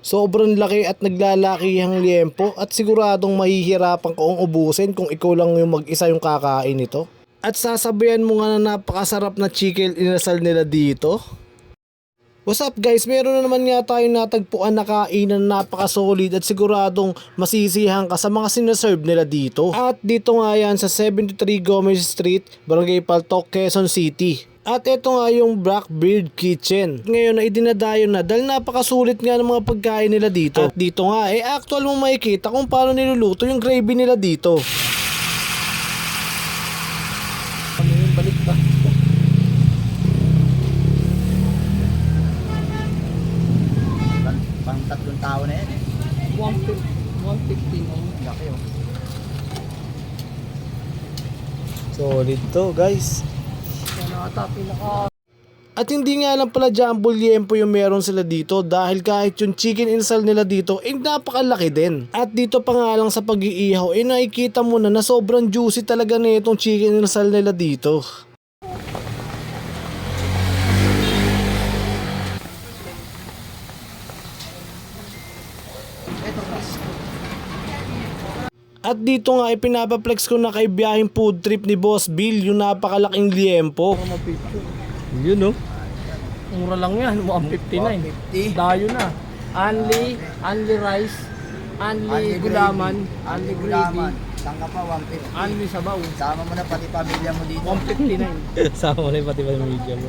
Sobrang laki at naglalakihang liempo at siguradong mahihirapan kaong ubusin kung ikaw lang yung mag-isa yung kakain nito. At sasabayan mo nga na napakasarap na chicken inasal nila dito. What's up guys? Meron na naman nga tayong natagpuan na kainan na napaka-solid at siguradong masisiyahan ka sa mga sinaserve nila dito. At dito nga yan sa 73 Gomez Street, Barangay Paltok, Quezon City. At ito nga yung Blackbeard Kitchen. Ngayon ay dinadayo na dahil napakasulit nga ng mga pagkain nila dito. At dito nga eh actual mo makikita kung paano niluluto yung gravy nila dito. balik pa. Pang, pang tatlong tao na yan eh. 150 150 no? Laki oh. Solid to guys. Ata pinaka At hindi nga lang pala jumbo liempo yung meron sila dito dahil kahit yung chicken insal nila dito ay napakalaki din. At dito pa nga lang sa pag-iihaw ay nakikita mo na na sobrang juicy talaga na itong chicken insal nila dito. At dito nga ipinapaplex ko na kay biyahing food trip ni Boss Bill yung napakalaking picture. Yun no? Mura lang yan, 159. 150. Dayo na. Only, only rice, only, gulaman, only gravy, gulaman. Tangka pa 150. only sabaw. Sama mo na pati pamilya mo dito. 159. Sama mo na yung pati pa yung media mo.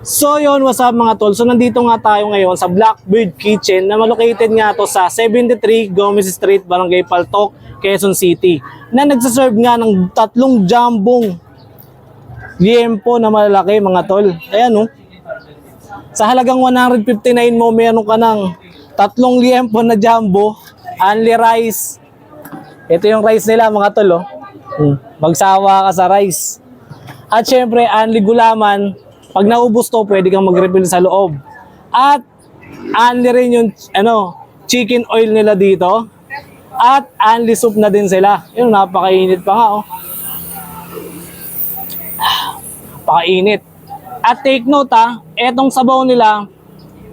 So yun, what's up mga tol? So nandito nga tayo ngayon sa Blackbird Kitchen na located nga to sa 73 Gomez Street, Barangay Paltok, Quezon City. Na nagsaserve nga ng tatlong jambong liempo na malalaki mga tol. Ayan oh. Sa halagang 159 mo, meron ka ng tatlong liempo na jumbo, only rice. Ito yung rice nila mga tol oh. Hmm. Magsawa ka sa rice. At syempre, only gulaman. Pag naubos to, pwede kang mag-refill sa loob. At only rin yung ano, chicken oil nila dito. At only soup na din sila. Yun, napakainit pa nga oh. Napakainit. At take note ha, etong sabaw nila,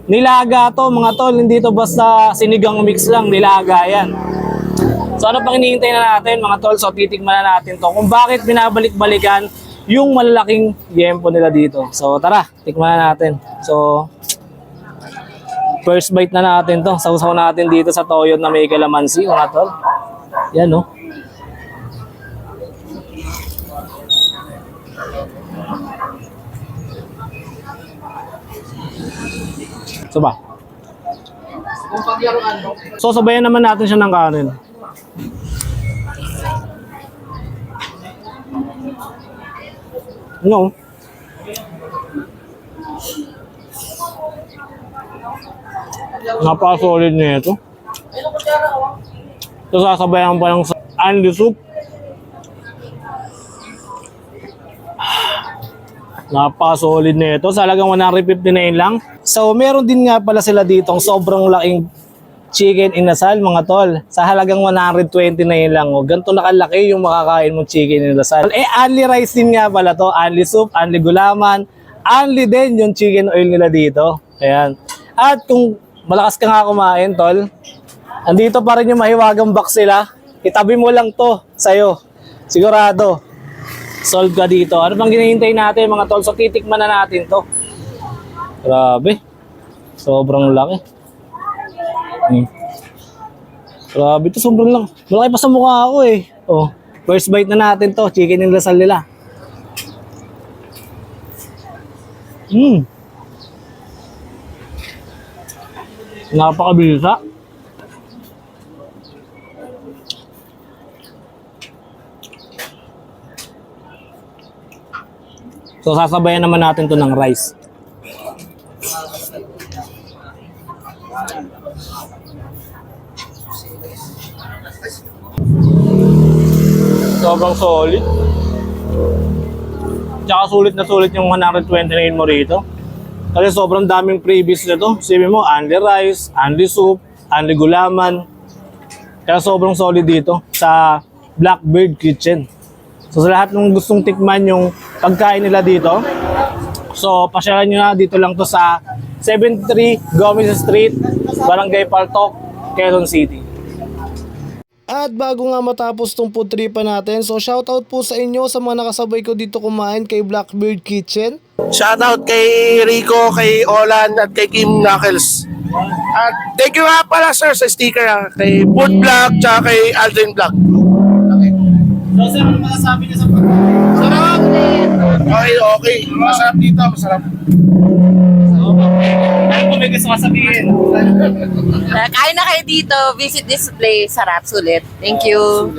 nilaga to mga tol, hindi to basta sinigang mix lang, nilaga yan. So ano pang hinihintay na natin mga tol? So titikman na natin to kung bakit binabalik-balikan yung malalaking yempo nila dito. So tara, tikman na natin. So first bite na natin to. Sausaw natin dito sa toyo na may kalamansi mga tol. Yan no. So ba? Kung paglaruan mo, So sabayan naman natin siya ng kanin. No. Napaka-solid na ito. So sasabayan pa ng Andy soup. Napaka-solid na ito. Sa halagang 159 lang. So meron din nga pala sila ditong sobrang laking chicken inasal mga tol. Sa halagang 129 lang. O, ganito nakalaki yung makakain mong chicken inasal. Eh, only rice din nga pala to. Only soup, only gulaman. Only din yung chicken oil nila dito. Ayan. At kung malakas ka nga kumain, tol, andito pa rin yung mahiwagang box sila. Itabi mo lang to sa'yo. Sigurado. Solve ka dito. Ano bang ginihintay natin mga tol? So titikman na natin to. Grabe. Sobrang laki. Hmm. Grabe to, sobrang lang. Malaki pa sa mukha ako eh. Oh, first bite na natin to. Chicken yung lasal nila. Hmm. Napakabilisa. So sasabayan naman natin to ng rice. Sobrang solid. Tsaka sulit na sulit yung 129 mo rito. Kasi sobrang daming previous na to. Sabi mo, only rice, only soup, only gulaman. Kaya sobrang solid dito sa Blackbird Kitchen. So sa lahat ng gustong tikman yung pagkain nila dito, so pasyalan nyo na dito lang to sa 73 Gomez Street, Barangay Paltok, Quezon City. At bago nga matapos tong food tripan natin, so shoutout po sa inyo sa mga nakasabay ko dito kumain kay Blackbird Kitchen. Shoutout kay Rico, kay Olan, at kay Kim Knuckles. At thank you nga pala sir sa sticker ha, kay Food Vlog, tsaka kay Aldrin Vlog. So sir, ano masasabi niyo sa Sarap! Okay, okay. Masarap dito, masarap. Ano po may gusto sabihin? Kain na kayo dito. Visit this place. Sarap, sulit. Thank you.